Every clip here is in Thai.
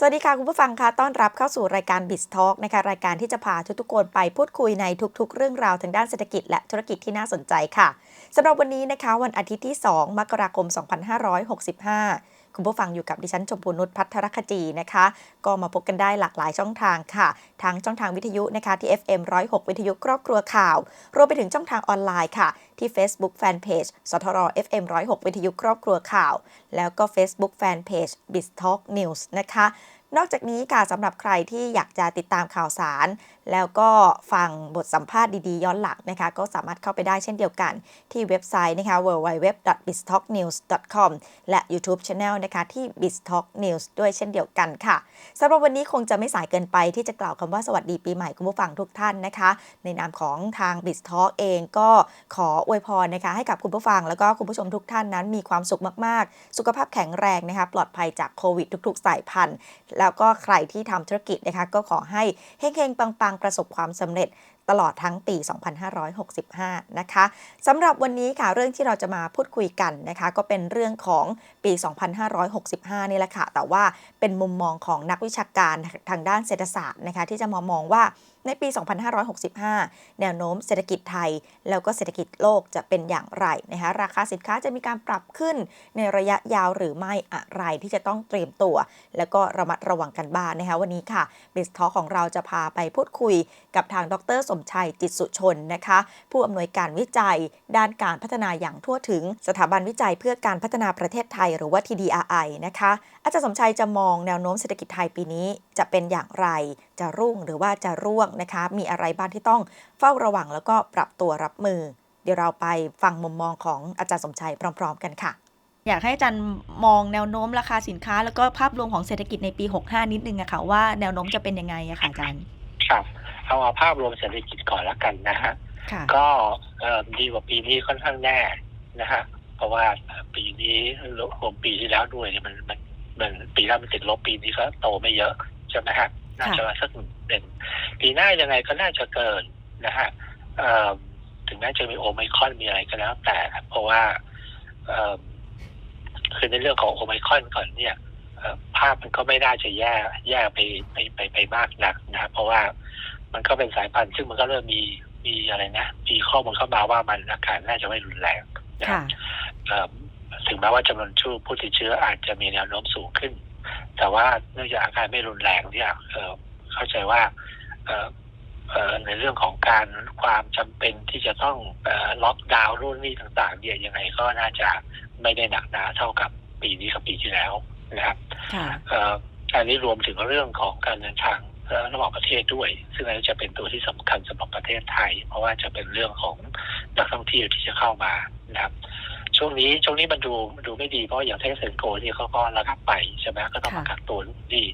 สวัสดีค่ะ คุณผู้ฟังค่ะต้อนรับเข้าสู่รายการ b i z Talk นะคะรายการที่จะพาทุกๆคนไปพูดคุยในทุกๆ เรื่องราวทางด้านเศรษฐกิจและธุรกิจที่น่าสนใจค่ะสำหรับวันนี้นะคะวันอาทิตย์ที่ 2 มกราคม 2565 คุณผู้ฟังอยู่กับดิฉันชมพูนุชพัทรคจีนะคะ ก็มาพบกันได้หลากหลายช่องทางค่ะ ทั้งช่องทางวิทยุนะคะที่ FM 106 วิทยุครอบครัวข่าว รวมไปถึงช่องทางออนไลน์ค่ะ ที่ Facebook Fanpage สทร FM 106 วิทยุครอบครัวข่าว แล้วก็ Facebook Fanpage b i z Talk News นะคะ นอกจากนี้ค่ะสำหรับใครที่อยากจะติดตามข่าวสาร แล้วก็ฟังบทสัมภาษณ์ดี ๆ ย้อนหลังนะคะ ก็สามารถเข้าไปได้เช่นเดียวกัน ที่เว็บไซต์นะคะ www.biztalknews.com และ YouTube Channel นะคะที่ biztalk news ด้วยเช่นเดียวกันค่ะสำหรับวันนี้คงจะไม่สายเกินไปที่จะกล่าวคำว่าสวัสดีปีใหม่คุณผู้ฟังทุกท่านนะคะ ในนามของทาง biztalk เองก็ขออวยพรนะคะให้กับคุณผู้ฟังแล้วก็คุณผู้ชมทุกท่านนั้นมีความสุขมากๆ สุขภาพแข็งแรงนะคะปลอดภัยจากโควิดทุก ๆ สายพันธุ์แล้วก็ใครที่ทำธุรกิจนะคะก็ขอให้เฮงๆปังๆประสบความสำเร็จ ตลอดทั้งปี 2565 นะคะสำหรับวันนี้ค่ะเรื่องที่เราจะมาพูดคุยกันนะคะ ก็เป็นเรื่องของปี 2565 นี่แหละค่ะ แต่ว่าเป็นมุมมองของนักวิชาการทางด้านเศรษฐศาสตร์นะคะ ที่จะมามองว่าในปี 2565 แนวโน้มเศรษฐกิจไทย แล้วก็เศรษฐกิจโลกจะเป็นอย่างไรนะคะราคาสินค้าจะมีการปรับขึ้นในระยะยาวหรือไม่อะไรที่จะต้องเตรียมตัว แล้วก็ระมัดระวังกันบ้างนะคะวันนี้ค่ะบิสทอของเราจะพาไปพูดคุยกับทางดรสมชัยจิตสุชนนะคะ ผู้อำนวยการวิจัย ด้านการพัฒนาอย่างทั่วถึง สถาบันวิจัยเพื่อการพัฒนาประเทศไทยหรือว่า TDRI นะคะ อาจารย์สมชัยจะมองแนวโน้มเศรษฐกิจไทยปีนี้ จะเป็นอย่างไร จะรุ่งหรือว่าจะร่วงนะคะ มีอะไรบ้างที่ต้องเฝ้าระวังแล้วก็ปรับตัวรับมือ เดี๋ยวเราไปฟังมุมมองของอาจารย์สมชัยพร้อม ๆ กันค่ะอยากให้อาจารย์มองแนวโน้มราคาสินค้า แล้วก็ภาพรวมของเศรษฐกิจในปี 65 นิดนึงอะค่ะว่าแนวโน้มจะเป็นยังไงอะค่ะอาจารย์ ครับ เอาเอาภาพรวมเศรษฐกิจก่อนละกันนะฮะค่ะก็เอ่อดีกว่าปีนี้ค่อนข้างแน่นะฮะเพราะว่าปีนี้รวมปีที่แล้วด้วยเนี่ยมันมันมันปีแรกมันติดลบปีนี้ก็โตไม่เยอะใช่ไหมฮะน่าจะสักหนึ่งเป็นปีหน้ายังไงก็น่าจะเกินนะฮะเอ่อถึงแม้จะมีโอไมครอนมีอะไรก็แล้วแต่ เพราะว่าเอ่อคือในเรื่องของโอไมครอนก่อนเนี่ยเอ่อภาพมันก็ไม่น่าจะแย่แย่ไปไปไปไปมากนักนะฮะเพราะว่า มันก็เป็นสายพันธุ์ซึ่งมันก็เริ่มมีมีอะไรนะมีข้อมูลเข้ามาว่ามันอาการน่าจะไม่รุนแรงนะค่ะเอ่อถึงแม้ว่าจำนวนชูผู้ติดเชื้ออาจจะมีแนวโน้มสูงขึ้น แต่ว่าเนื่องจากอาการไม่รุนแรงเนี่ยเอ่อเข้าใจว่าเอ่อเอ่อในเรื่องของการความจำเป็นที่จะต้องเอ่อล็อกดาวน์รุ่นนี้ต่าง ๆ เนี่ยยังไงก็น่าจะไม่ได้หนักหนาเท่ากับปีนี้กับปีที่แล้วนะครับค่ะเอ่ออันนี้รวมถึงเรื่องของการเดินทางเอ่อ ระหว่างประเทศด้วย ซึ่งอันนี้จะเป็นตัวที่สำคัญสำหรับประเทศไทย เพราะว่าจะเป็นเรื่องของนักท่องเที่ยวที่จะเข้ามานะครับ ช่วงนี้ช่วงนี้มันดูมันดูไม่ดีเพราะอย่างเทสเซนโกที่เขาก็ระงับไปใช่ไหมก็ต้องมากักตัวดี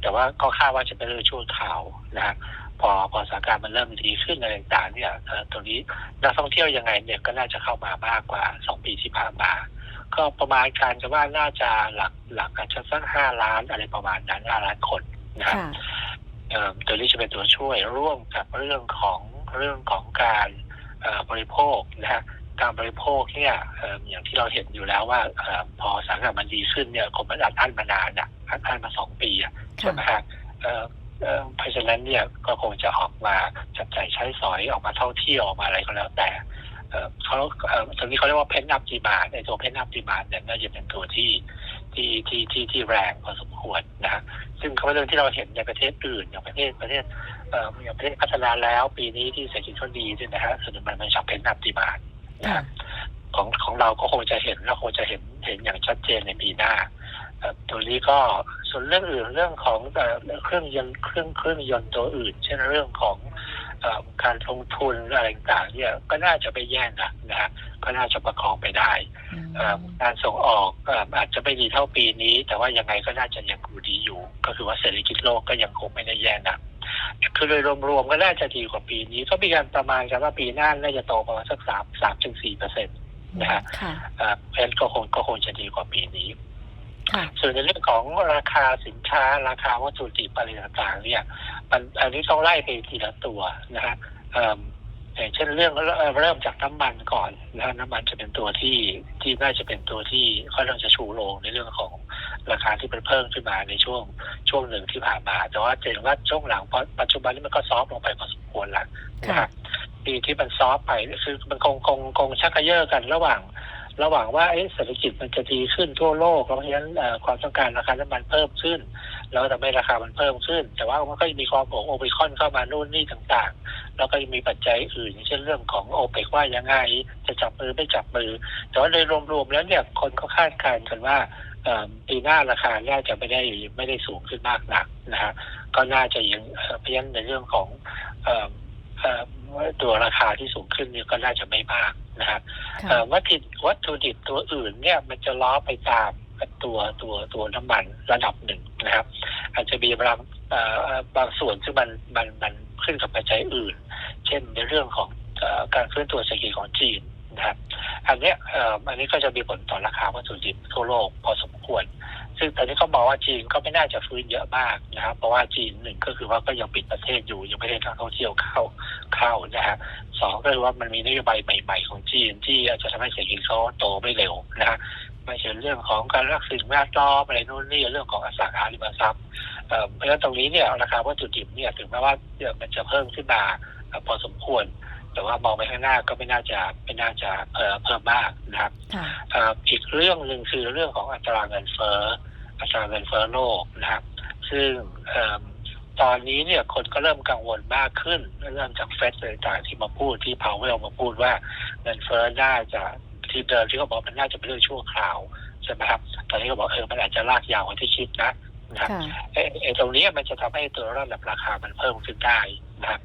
แต่ว่าก็คาดว่าจะเป็นเรื่องชั่วข่าวนะฮะพอพอสถานการณ์มันเริ่มดีขึ้นอะไรต่างๆเนี่ยเอ่อตรงนี้นักท่องเที่ยวยังไงเนี่ยก็น่าจะเข้ามามากกว่าสองปีที่ผ่านมา ก็ประมาณการจะว่าน่าจะหลักหลักอาจจะสักห้าล้านอะไรประมาณนั้นห้าล้านคนนะครับค่ะเอ่อ ตัวนี้จะเป็นตัวช่วยร่วมกับเรื่องของเรื่องของการเอ่อบริโภคนะฮะการบริโภคเนี่ยเอ่ออย่างที่เราเห็นอยู่แล้วว่าเอ่อพอสถานการณ์มันดีขึ้นเนี่ยคนมันอัดอั้นมานานอะอัดอั้นมาสองปีอะใช่ไหมฮะเอ่อเอ่อเพราะฉะนั้นเนี่ยก็คงจะออกมาจับจ่ายใช้สอยออกมาท่องเที่ยวออกมาอะไรก็แล้วแต่เอ่อเขาเอ่อตรงนี้เขาเรียกว่าเพนนับดีมาในตัวเพนนับดีมาเนี่ยน่าจะเป็นตัวที่ ที่ที่ที่ที่แรงพอสมควรนะฮะซึ่งเขาเรื่องที่เราเห็นในประเทศอื่นอย่างประเทศประเทศเอ่ออย่างประเทศพัฒนาแล้ว ปีนี้ที่เศรษฐกิจเขาดีด้วยนะฮะส่วนมันมันจากเพนนับดีมานะค่ะฮะของของเราก็คงจะเห็นและคงจะเห็นเห็นอย่างชัดเจนในปีหน้าเอ่อตัวนี้ก็ส่วนเรื่องอื่นเรื่องของเอ่อเครื่องยนต์เครื่องเครื่องยนต์ตัวอื่น เช่นเรื่องของเอ่อ การลงทุนอะไรต่างๆเนี่ยก็น่าจะไม่แย่นะนะฮะก็น่าจะประคองไปได้อืมเอ่อการส่งออกเอ่ออาจจะไม่ดีเท่าปีนี้ แต่ว่ายังไงก็น่าจะยังดูดีอยู่ ก็คือว่าเศรษฐกิจโลกก็ยังคงไม่ได้แย่นะคือโดยรวมๆก็น่าจะดีกว่าปีนี้ ก็มีการประมาณกันว่าปีหน้าน่าจะโตประมาณสักสามสามถึงสี่เปอร์เซ็นต์นะฮะค่ะเอ่อเพราะฉะนั้นก็คงก็คงจะดีกว่าปีนี้ค่ะ ส่วนในเรื่องของราคาสินค้าราคาวัตถุดิบอะไรต่างๆ เนี่ย มันอันนี้ต้องไล่ไปทีละตัวนะฮะเอิ่มอย่างเช่นเรื่องเอ่อเริ่มจากน้ำมันก่อนนะฮะน้ำมันจะเป็นตัวที่ที่น่าจะเป็นตัวที่ค่อนข้างจะชูโรงในเรื่องของราคาที่มันเพิ่มขึ้นมาในช่วงช่วงหนึ่งที่ผ่านมา แต่ว่าจะเห็นว่าช่วงหลังพอปัจจุบันนี้มันก็ซอฟต์ลงไปพอสมควรแล้วนะครับที่ที่มันซอฟต์ไปคือมันคงคงคงชักกระเยาะกันระหว่าง ระหว่างว่าเศรษฐกิจมันจะดีขึ้นทั่วโลก แล้วเพราะฉะนั้นความต้องการราคาน้ำมันเพิ่มขึ้น แล้วทำให้ราคามันเพิ่มขึ้น แต่ว่ามันก็ยังมีความของโอเปคอนเข้ามานู่นนี่ต่างๆ แล้วก็ยังมีปัจจัยอื่นเช่นเรื่องของโอเปกว่ายังไง จะจับมือไม่จับมือ แต่ว่าโดยรวมๆแล้วเนี่ยคนก็คาดการณ์กันว่าปีหน้าราคาน่าจะไม่ได้ไม่ได้สูงขึ้นมากนักนะฮะก็น่าจะยังเพราะฉะนั้นในเรื่องของ ตัวราคาที่สูงขึ้นเนี่ยก็น่าจะไม่มากนะครับค่ะเอ่อวัตถุวัตถุดิบตัวอื่นเนี่ยมันจะล้อไปตามตัวตัวตัวน้ำมันระดับหนึ่งนะครับ อาจจะมีบางเอ่อเอ่อบางส่วนซึ่งมันมันมันขึ้นกับปัจจัยอื่น เช่นในเรื่องของเอ่อการเคลื่อนตัวเศรษฐกิจของจีน นะครับอันนี้เอ่ออันนี้ก็จะมีผลต่อราคาวัตถุดิบทั่วโลกพอสมควร ซึ่งตอนนี้เขาบอกว่าจีนก็ไม่น่าจะฟื้นเยอะมากนะครับ เพราะว่าจีนหนึ่งก็คือว่าก็ยังปิดประเทศอยู่ยังไม่ได้นักท่องเที่ยวเข้าเข้านะฮะสองก็คือว่ามันมีนโยบายใหม่ๆของจีน ที่อาจจะทำให้เศรษฐกิจเขาโตไม่เร็วนะฮะไม่ใช่เรื่องของการรักสิ่งแวดล้อมอะไรนู่นนี่เรื่องของอสังหาริมทรัพย์เออเพราะฉะนั้นตรงนี้เนี่ยราคาวัตถุดิบเนี่ยถึงแม้ว่ามันจะเพิ่มขึ้นมาพอสมควร แต่ว่ามองไปข้างหน้าก็ไม่น่าจะไม่น่าจะเอ่อเพิ่มมากนะครับค่ะเอ่ออีกเรื่องหนึ่งคือเรื่องของอัตราเงินเฟ้ออัตราเงินเฟ้อโลกนะครับ ซึ่งเอิ่มตอนนี้เนี่ยคนก็เริ่มกังวลมากขึ้นเริ่มจากเฟดอะไรต่างๆที่มาพูดที่พาวเวลมาพูดว่าเงินเฟ้อน่าจะที่เดิมที่เขาบอกมันน่าจะเป็นเรื่องชั่วคราวใช่ไหมครับตอนนี้ก็บอกเออมันอาจจะลากยาวกว่าที่คิดนะนะครับค่ะไอ้ไอ้ตรงนี้มันจะทำให้ตัวระดับราคามันเพิ่มขึ้นได้ นะครับ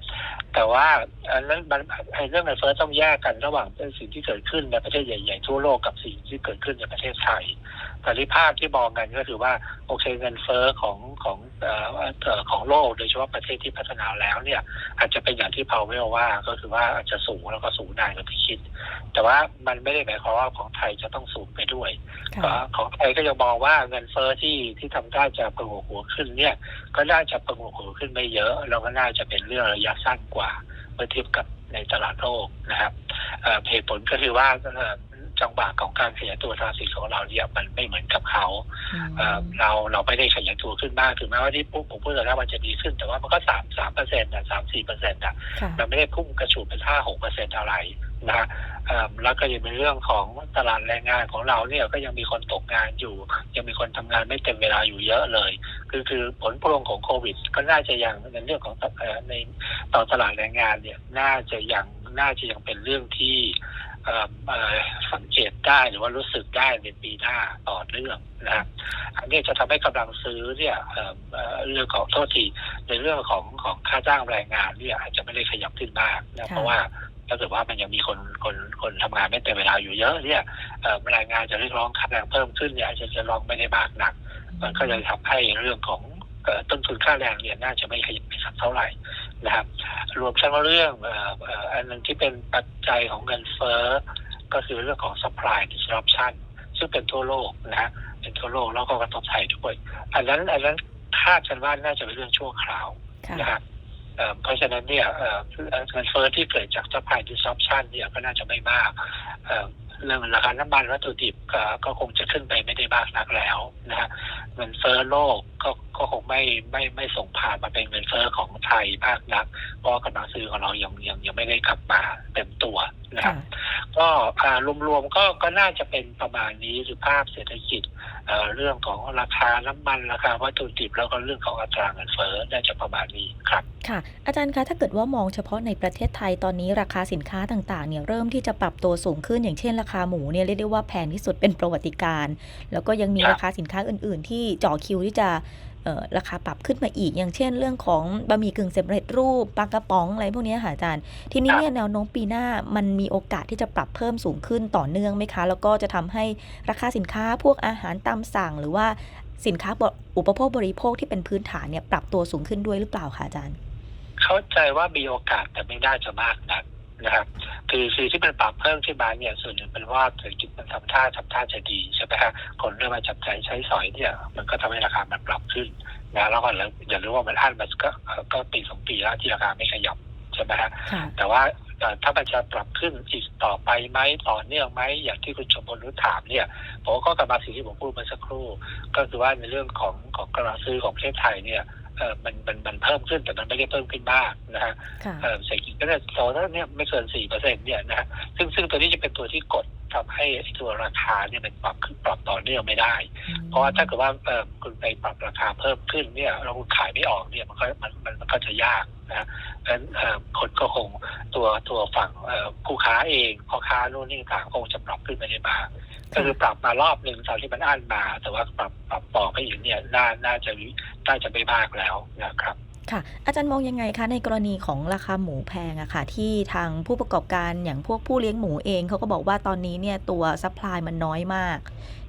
แต่ว่าอันนั้นมันไอ้เรื่องเงินเฟ้อต้องแยกกันระหว่างสิ่งที่เกิดขึ้นในประเทศใหญ่ๆทั่วโลกกับสิ่งที่เกิดขึ้นในประเทศไทยตอนนี้ภาพที่มองกันก็คือว่าโอเคเงินเฟ้อของของเอ่อเอ่อของโลกโดยเฉพาะประเทศที่พัฒนาแล้วเนี่ยอาจจะเป็นอย่างที่พาวเวลว่าก็คือว่าอาจจะสูงแล้วก็สูงนานกว่าที่คิด แต่ว่ามันไม่ได้หมายความว่าของไทยจะต้องสูงไปด้วยค่ะก็ของไทยก็ยังมองว่าเงินเฟ้อที่ที่ทำได้จะประหัวหัวขึ้นเนี่ยก็น่าจะประหัวหัวขึ้นไม่เยอะแล้วก็น่าจะเป็นเรื่องระยะสั้นกว่าเมื่อเทียบกับในตลาดโลกนะครับเอ่อเหตุผลก็คือว่าเอ่อจังหวะของการขยายตัวทางเศรษฐกิจของเราเนี่ยมันไม่เหมือนกับเขาเอ่อเราเราไม่ได้ขยายตัวขึ้นมากถึงแม้ว่าที่ปุ๊บผมพูดแล้วมันจะดีขึ้นแต่ว่ามันก็สามสามเปอร์เซ็นต์นะสามสี่เปอร์เซ็นต์นะค่ะมันไม่ได้พุ่งกระฉูดเป็นห้าหกเปอร์เซ็นต์อะไรนะฮะเอิ่มแล้วก็ยังเป็นเรื่องของตลาดแรงงานของเราเนี่ยก็ยังมีคนตกงานอยู่ ยังมีคนทำงานไม่เต็มเวลาอยู่เยอะเลย คือคือผลพวงของโควิด ก็น่าจะยังในเรื่องของเอ่อในต่อตลาดแรงงานเนี่ยน่าจะยังน่าจะยังเป็นเรื่องที่เอ่อเอ่อสังเกตได้หรือว่ารู้สึกได้ในปีหน้าต่อเนื่องนะฮะอันนี้จะทำให้กำลังซื้อเนี่ยเอ่อเอ่อเรื่องของโทษทีในเรื่องของของค่าจ้างแรงงานเนี่ยอาจจะไม่ได้ขยับขึ้นมากนะค่ะเพราะว่าถ้าเกิดว่ามันยังมีคนคนคนทำงานไม่เต็มเวลาอยู่เยอะเนี่ยเอ่อแรงงานจะเรียกร้องค่าแรงเพิ่มขึ้นเนี่ยอาจจะจะร้องไม่ได้มากนัก มันก็เลยทำให้เรื่องของอต้นทุนค่าแรงเนี่ยน่าจะไม่ขยับไปสักเท่าไหร่นะครับ รวมทั้งเรื่องอ,อันหนึงที่เป็นปัจจัยของเงินเฟ้อก็คือเรื่องของ supply disruption ซึ่งเป็นทั่วโลกนะฮะเป็นทั่วโลกแล้วก็กระทบไทยด้วย อันนั้นอันนั้นคาดกันว่าน่าจะเป็นเรื่องชั่วคราวนะครับเเพราะฉะนั้นเนี่ยเอ่อเอ่อเงินเฟ้อที่เกิดจาก supply disruption เนี่ยก็น่าจะไม่มาก เรื่องราคาน้ำมันวัตถุดิบก็ก็คงจะขึ้นไปไม่ได้มากนักแล้วนะฮะเงินเฟ้อโลกก็ ก็คงไม่ไม่ไม่ส่งผ่านมาเป็นเงินเฟ้อของไทยมากนักเพราะว่ากำลังซื้อของเรายังยังยังไม่ได้กลับมาเต็มตัวนะครับ ก็อ่ารวมๆก็ก็น่าจะเป็นประมาณนี้คือภาพเศรษฐกิจเอ่อเรื่องของราคาน้ำมันราคาวัตถุดิบแล้วก็เรื่องของอัตราเงินเฟ้อน่าจะประมาณนี้ครับค่ะ อาจารย์คะถ้าเกิดว่ามองเฉพาะในประเทศไทยตอนนี้ราคาสินค้าต่างๆเนี่ยเริ่มที่จะปรับตัวสูงขึ้นอย่างเช่น ราคาหมูเนี่ยเรียกได้ว่าแพงที่สุดเป็นประวัติการณ์แล้วก็ยังมีครับราคาสินค้าอื่น ๆ ที่จ่อคิวที่จะเอ่อ ราคาปรับขึ้นมาอีก อย่างเช่น เรื่องของบะหมี่กึ่งสำเร็จรูปปลากระป๋องอะไรพวกเนี้ยค่ะอาจารย์ ทีนี้เนี่ยแนวโน้มปีหน้ามันมีโอกาสที่จะปรับเพิ่มสูงขึ้นต่อเนื่องไหมคะ แล้วก็จะทำให้ราคาสินค้าพวกอาหารตามสั่ง หรือว่าสินค้าอุปโภคบริโภคที่เป็นพื้นฐานเนี่ยปรับตัวสูงขึ้นด้วยหรือเปล่าคะอาจารย์ เข้าใจว่ามีโอกาสแต่ไม่น่าจะมากนัก นะครับคือคือที่มันปรับเพิ่มขึ้นมาเนี่ยส่วนหนึ่งเป็นว่าเศรษฐกิจมันทำท่าทำท่าจะดีใช่ไหมฮะคนเริ่มมาจับใจใช้สอยเนี่ย มันก็ทำให้ราคามันปรับขึ้นนะแล้วก็อย่าลืมว่ามันอั้นมันก็ก็ปีสองปีแล้วที่ราคาไม่ขยับ ช่ช่ไหมฮะค่ะแต่ว่าเอ่อถ้ามันจะปรับขึ้นอีกต่อไปไหมต่อเนื่องไหมอย่างที่คุณชมพลรู้ถามเนี่ยผมก็กลับมาสิ่งที่ผมพูดเมื่อสักครู่ ก็คือว่าในเรื่องของของกำลังซื้อของประเทศไทยเนี่ยเออมันมันมันเพิ่มขึ้นแต่มันไม่ได้เพิ่มขึ้นมากนะฮะค่ะเออเศรษฐกิจก็จะโตแล้วเนี่ยไม่เกินสี่เปอร์เซ็นต์เนี่ยนะฮะซึ่งซึ่งตัวนี้จะเป็นตัวที่กด ทำให้ไอ้ตัวราคาเนี่ยมันปรับขึ้นปรับต่อเนื่องไม่ได้ เพราะว่าถ้าเกิดว่าเออคุณไปปรับราคาเพิ่มขึ้นเนี่ยเราคุณขายไม่ออกเนี่ยมันก็มันมันมันก็จะยากนะฮะเพราะฉะนั้นเอ่อคนก็คงตัวตัวฝั่งเอ่อผู้ค้าเองพ่อค้านู่นนี่ต่างคงจะปรับขึ้นไม่ได้มากก็คือปรับมารอบหนึ่งตอนที่มันอั้นมา แต่ว่าปรับปรับต่อไปอีกเนี่ยน่าน่าจะน่าจะไม่มากแล้วนะครับ ค่ะ อาจารย์มองยังไงคะในกรณีของราคาหมูแพงอะค่ะ ที่ทางผู้ประกอบการอย่างพวกผู้เลี้ยงหมูเองเขาก็บอกว่าตอนนี้เนี่ยตัวซัพพลายมันน้อยมาก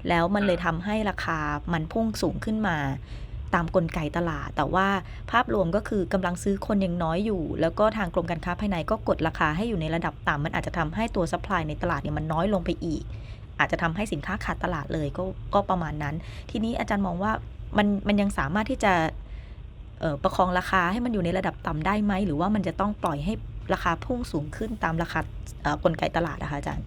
แล้วมันเลยทำให้ราคามันพุ่งสูงขึ้นมา ตามกลไกตลาด แต่ว่าภาพรวมก็คือกำลังซื้อคนยังน้อยอยู่ แล้วก็ทางกรมการค้าภายในก็กดราคาให้อยู่ในระดับต่ำมันอาจจะทำให้ตัวซัพพลายในตลาดเนี่ยมันน้อยลงไปอีก อาจจะทำให้สินค้าขาดตลาดเลยก็ก็ประมาณนั้น ทีนี้อาจารย์มองว่ามันมันยังสามารถที่จะ ประคองราคาให้มันอยู่ในระดับต่ำได้ไหม หรือว่ามันจะต้องปล่อยให้ราคาพุ่งสูงขึ้นตามราคาเอ่อกลไกตลาดนะคะอาจารย์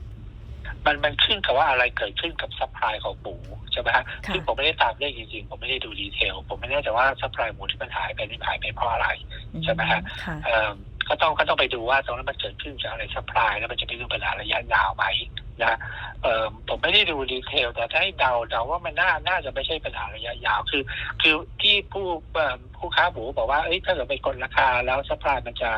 มันมันขึ้นกับว่าอะไรเกิดขึ้นกับซัพพลายของหมูใช่ไหมฮะค่ะซึ่งผมไม่ได้ตามเรื่องจริงๆ ผมไม่ได้ดูดีเทล ผมไม่แน่ใจว่าซัพพลายหมูที่มันหายไปนี่หายไปเพราะอะไรใช่ไหมฮะค่ะเอ่อก็ต้องก็ต้องไปดูว่าตรงนั้นมันเกิดขึ้นจากอะไรซัพพลายแล้วมันจะเป็นเรื่องปัญหาระยะยาวไหม นะเอ่อผมไม่ได้ดูดีเทลแต่ถ้าให้เดาเดาว่ามันน่าน่าจะไม่ใช่ปัญหาระยะยาวคือ คือที่ผู้เอ่อผู้ค้าหมูบอกว่าเอ้ยถ้าเกิดไปกดราคาแล้วซัพพลายมันจะ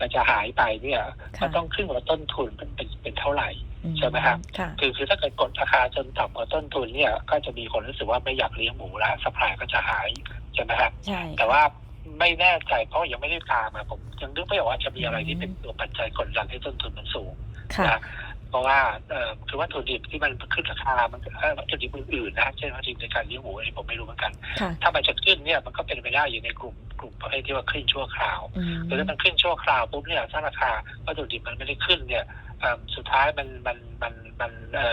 มันจะหายไปเนี่ยค่ะมันต้องขึ้นกับว่าต้นทุนมันเป็นเป็นเท่าไหร่ใช่ไหมครับค่ะคือคือถ้าเกิดกดราคาจนต่ำกว่าต้นทุนเนี่ย ก็จะมีคนรู้สึกว่าไม่อยากเลี้ยงหมูแล้วสปายก็จะหายใช่ไหมครับใช่แต่ว่าไม่แน่ใจเพราะยังไม่ได้ตามมาผมยังนึกไม่ออกว่าจะมีอะไรที่เป็นตัวปัจจัยกดดันให้ต้นทุนมันสูงค่ะนะ เพราะว่าเอ่อคือวัตถุดิบที่มันขึ้นราคา มันเอ่อวัตถุดิบอื่นๆนะเช่นวัตถุดิบในการเลี้ยงหมูอันนี้ผมไม่รู้เหมือนกันค่ะถ้ามันจะขึ้นเนี่ยมันก็เป็นไปได้อยู่ในกลุ่มกลุ่มประเภทที่ว่าขึ้นชั่วคราวอืมหรือถ้ามันขึ้นชั่วคราวปุ๊บเนี่ยถ้าราคาวัตถุดิบมันไม่ได้ขึ้นเนี่ยเอิ่มสุดท้ายมันมันมันมันเอ่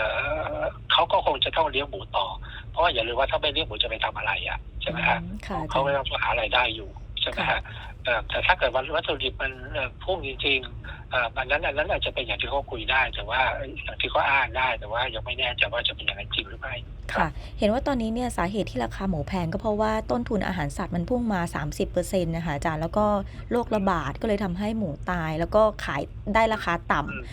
อเขาก็คงจะต้องเลี้ยงหมูต่อ เพราะว่าอย่าลืมว่าถ้าไม่เลี้ยงหมูจะไปทำอะไรอะใช่ไหมฮะอืมค่ะอาจาเขารก็ย์ต้องหารายได้อยู่ ใช่ไหมฮะเอ่อแต่ถ้าเกิดว่าวัตถุดิบมันเอ่อพุ่งจริงๆเอ่ออันนั้นอันนั้นอาจจะเป็นอย่างที่เขาคุยได้ แต่ว่าอย่างที่เขาอ้างได้แต่ว่ายังไม่แน่ใจว่าจะเป็นอย่างนั้นจริงหรือไม่ค่ะ เห็นว่าตอนนี้เนี่ยสาเหตุที่ราคาหมูแพงก็เพราะว่าต้นทุนอาหารสัตว์มันพุ่งมา 30%นะคะอาจารย์แล้วก็โรคระบาดก็เลยทำให้หมูตาย แล้วก็ขายได้ราคาต่ำอืม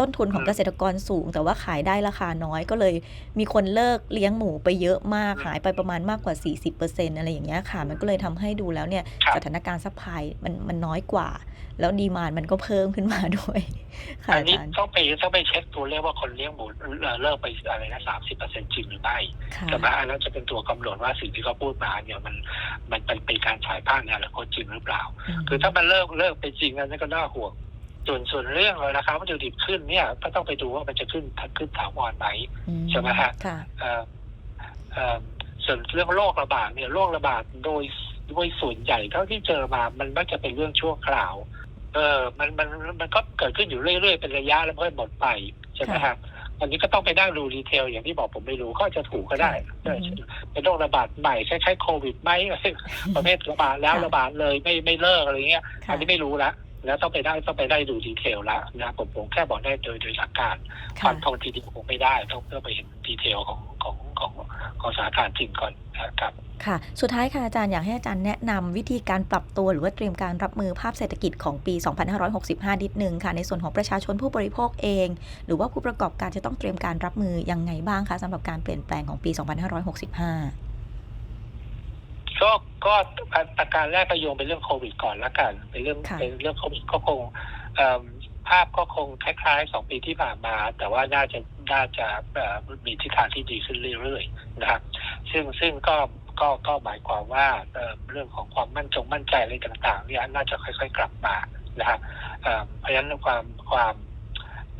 ต้นทุนของอืมเกษตรกรสูง แต่ว่าขายได้ราคาน้อยก็เลย มีคนเลิกเลี้ยงหมูไปเยอะมากอืมหายไปประมาณมากกว่า 40%อะไรอย่างเงี้ยค่ะ มันก็เลยทำให้ดูแล้วเนี่ยครับสถานการณ์ซัพพลายมันมันน้อยกว่า แล้วดีมานมันก็เพิ่มขึ้นมาด้วยค่ะอันอานี้จารย์ต้องไปต้องไปเช็คตัวเลขว่าคนเลี้ยงหมูเอ่อเลิกไปอะไรนะสามสิบเปอร์เซ็นต์จริงหรือไม่ค่ะแต่ว่าอันนั้นจะเป็นตัวกำหนดว่าสิ่งที่เขาพูดมาเนี่ยมันมันเป็นเป็นการฉายภาพในอนาคตจริงหรือเปล่ามคือถ้ามันเลิกเลิกไปจริงอันนั้นก็น่าห่วง ส่วนส่วนเรื่องราคาวัตถุดิบขึ้นเนี่ยก็ต้องไปดูว่ามันจะขึ้นขึ้นถาวรไหมอืใช่ไหมฮะค่ะเอ่อเอ่อส่วนเรื่องโรคระบาดเนี่ยโรคระบาดโดยโดยส่วนใหญ่เท่าที่เจอมามันมักจะเป็นเรื่องชั่วคราว เออมันมันมันก็เกิดขึ้นอยู่เรื่อยๆเป็นระยะแล้วมันก็หมดไปใช่ไหมฮะอันนี้ก็ต้องไปนั่งดูดีเทล อย่างที่บอกผมไม่รู้ก็อาจจะถูกก็ได้อืมเป็นโรคระบาดใหม่คล้ายๆโควิดไหมประเภทระบาดแล้วค่ะระบาดเลยไม่ไม่เลิกอะไรเงี้ยค่ะอันนี้ไม่รู้ละ แล้วต้องไปได้ต้องไปได้ดูดีเทลละนะผมผมแค่บอกได้โดยโดยหลักการฟัค่ะนธงทีเดียวคงไม่ได้ ต้องเพื่อไปเห็นดีเทลของของของของสถานการณ์จริงก่อนนะครับค่ะ สุดท้ายค่ะอาจารย์อยากให้อาจารย์แนะนำวิธีการปรับตัวหรือว่าเตรียมการรับมือภาพเศรษฐกิจของปี 2565 นิดนึงค่ะ ในส่วนของประชาชนผู้บริโภคเอง หรือว่าผู้ประกอบการจะต้องเตรียมการรับมือยังไงบ้างคะสำหรับการเปลี่ยนแปลงของปี 2565 ก็ก็ประการแรกก็โยงเป็นเรื่องโควิดก่อนละกัน เป็นเรื่องค่ะ เป็นเรื่องโควิดก็คงเอิ่มภาพก็คงคล้ายๆสองปีที่ผ่านมา แต่ว่าน่าจะน่าจะเอ่อมีทิศทางที่ดีขึ้นเรื่อยๆนะครับ ซึ่งซึ่งก็ก็ก็หมายความว่าเอ่อเรื่องของความมั่นจงมั่นใจอะไรต่างๆเนี่ยน่าจะค่อยๆกลับมานะครับเอ่อเพราะฉะนั้นความความ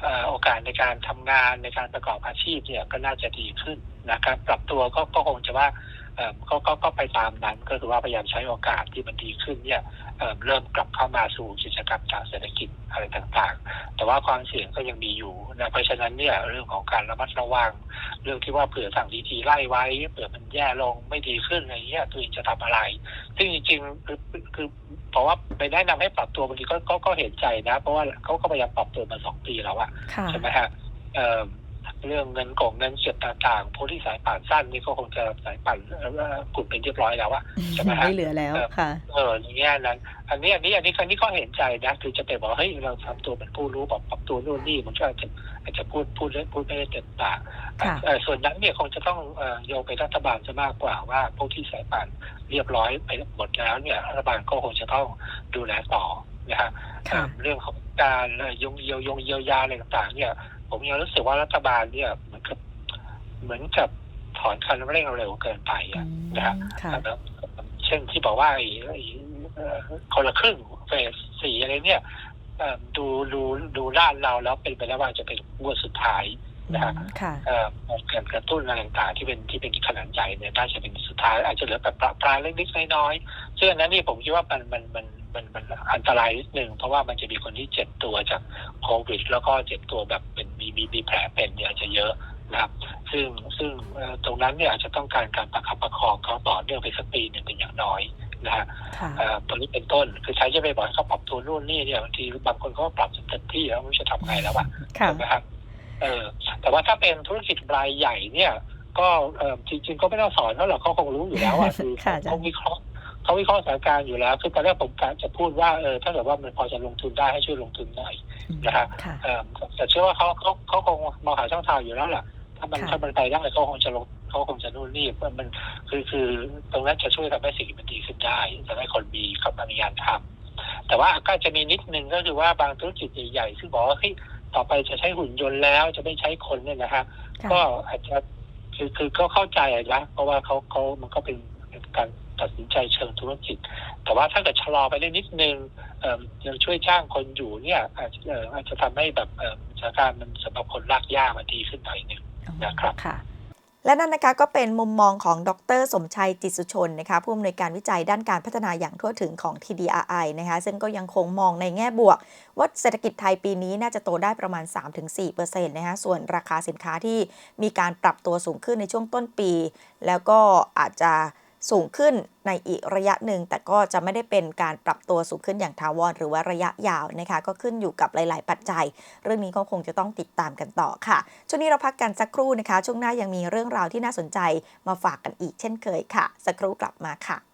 เอ่อโอกาสในการทำงานในการประกอบอาชีพเนี่ยก็น่าจะดีขึ้นนะครับ ปรับตัวก็ก็คงจะว่าเอ่อ ก็ก็ก็ไปตามนั้นก็คือว่าพยายามใช้โอกาสที่มันดีขึ้นเนี่ยเอ่อเริ่มกลับเข้ามาสู่กิจกรรมทางเศรษฐกิจอะไรต่างๆ แต่ว่าความเสี่ยงก็ยังมีอยู่นะเพราะฉะนั้นเนี่ยเรื่องของการระมัดระวัง เรื่องที่ว่าเผื่อสั่งดีทีไล่ไว้เผื่อมันแย่ลงไม่ดีขึ้นอะไรเงี้ยตัวเองจะทำอะไร ซึ่งจริงๆคือคือเพราะว่าไปแนะนำให้ปรับตัวบางทีก็ก็ก็เห็นใจนะ เพราะว่าเขาก็พยายามปรับตัวมาสองปีแล้วอะค่ะใช่ไหมฮะ เอ่อเรื่องเงินกงเงินเก็บต่างๆผู้ที่สายป่านสั้นนี่ก็คงจะสายป่านเอ่อกุดเป็นเรียบร้อยแล้วอะใช่ไหมฮะไม่เหลือแล้วค่ะเอออย่างเงี้ยนั้น อันนี้อันนี้อันนี้อันนี้ก็เห็นใจนะคือจะไปบอกเฮ้ยเราทำตัวเป็นผู้รู้แบบปรับตัวนู่นนี่มันก็อาจจะอาจจะพูดพูดพูดไม่ได้เต็มปากค่ะเอ่อส่วนนั้นเนี่ยคงจะต้องเอ่อโยงไปรัฐบาลจะมากกว่าว่าพวกที่สายป่านเรียบร้อยไปหมดแล้วเนี่ยรัฐบาลก็คงจะต้องดูแลต่อนะฮะค่ะเรื่องของการเอ่อยงเยียวยงเยียวยาอะไรต่างๆเนี่ย ผมยังรู้สึกว่ารัฐบาลเนี่ยเหมือนกับเหมือนกับถอนคันเร่งเร็วเกินไปอือะมนะฮะค่ะแล้วเช่นที่บอกว่าไอ้ไอ้เอ่อคนละครึ่งเฟสสี่อะไรเนี่ยเอ่อดูดูดูด้านเราแล้วเป็นไปได้ว่าจะเป็นงวดสุดท้าย นะฮะค่ะเอ่อการกระตุ้นอะไรต่างๆที่เป็นที่เป็นขนาดใหญ่เนี่ยน่าจะเป็นสุดท้ายอาจจะเหลือแบบปลาปลายเล็กๆน้อยๆซึ่งอันนั้นนี่ผมคิดว่ามันมันมันมันมันอันตรายนิดนึงเพราะว่ามันจะมีคนที่เจ็บตัวจากโควิด แล้วก็เจ็บตัวแบบเป็นมีมีมีแผลเป็นเนี่ยอาจจะเยอะนะครับ ซึ่งซึ่งเอ่อตรงนั้นเนี่ยอาจจะต้องการการประคับประคองเขาต่อเนื่องไปสักปีหนึ่งเป็นอย่างน้อยนะฮะค่ะเอ่อตรงนี้เป็นต้น คือใช้จะไปบอกให้เขาปรับตัวนู่นนี่เนี่ยบางทีบางคนเขาก็ปรับจนเต็มที่แล้วไม่รู้จะทำไงแล้วอะค่ะถูกไหมครับ เออแต่ว่าถ้าเป็นธุรกิจรายใหญ่เนี่ยก็เออจริง ๆ ก็ไม่ต้องสอนเขาหรอกเขาคงรู้อยู่แล้วอะคือค่ะอาจารย์เขาวิเคราะห์เขาวิเคราะห์สถานการณ์อยู่แล้ว คือตอนแรกผมกะจะพูดว่าเออถ้าเกิดว่ามันพอจะลงทุนได้ให้ช่วยลงทุนหน่อยนะฮะค่ะเออแต่เชื่อว่าเขาเขาเขาคงมองหาช่องทางอยู่แล้วแหละถ้ามันค่ะถ้ามันไปได้เขาคงจะลงเขาคงจะนู่นนี่มันมันคือคือตรงนั้นจะช่วยทำให้สิ่งมันดีขึ้นได้จะให้คนมีกำลังงานทำแต่ว่าก็จะมีนิดนึงก็คือว่าบางธุรกิจใหญ่ๆซึ่งบอกว่าเฮ้ย ต่อไปจะใช้หุ่นยนต์แล้วจะไม่ใช้คนเนี่ยนะฮะค่ะก็อาจจะคือคือก็เข้าใจอะนะเพราะว่าเขาเขามันก็เป็นเป็นการตัดสินใจเชิงธุรกิจ แต่ว่าถ้าเกิดชะลอไปได้นิดนึงเอ่อยังช่วยจ้างคนอยู่เนี่ย อาจจะเอ่ออาจจะทำให้แบบเอ่อสถานการณ์มันสำหรับคนลากย่ามันดีขึ้นหน่อยหนึง นะครับ ค่ะ และนั่นนะคะก็เป็นมุมมองของดร สมชัยจิตสุชนนะคะผู้อำนวยการวิจัยด้านการพัฒนาอย่างทั่วถึงของ TDRI นะคะซึ่งก็ยังคงมองในแง่บวก ว่าเศรษฐกิจไทยปีนี้น่าจะโตได้ประมาณ 3-4%นะคะส่วนราคาสินค้าที่มีการปรับตัวสูงขึ้นในช่วงต้นปี แล้วก็อาจจะ สูงขึ้นในอีกระยะหนึ่ง แต่ก็จะไม่ได้เป็นการปรับตัวสูงขึ้นอย่างทาวรหรือว่าระยะยาวนะคะ ก็ขึ้นอยู่กับหลาย ๆ ปัจจัย เรื่องนี้ก็คงจะต้องติดตามกันต่อค่ะ ช่วงนี้เราพักกันสักครู่นะคะ ช่วงหน้ายังมีเรื่องราวที่น่าสนใจมาฝากกันอีกเช่นเคยค่ะ สักครู่กลับมาค่ะ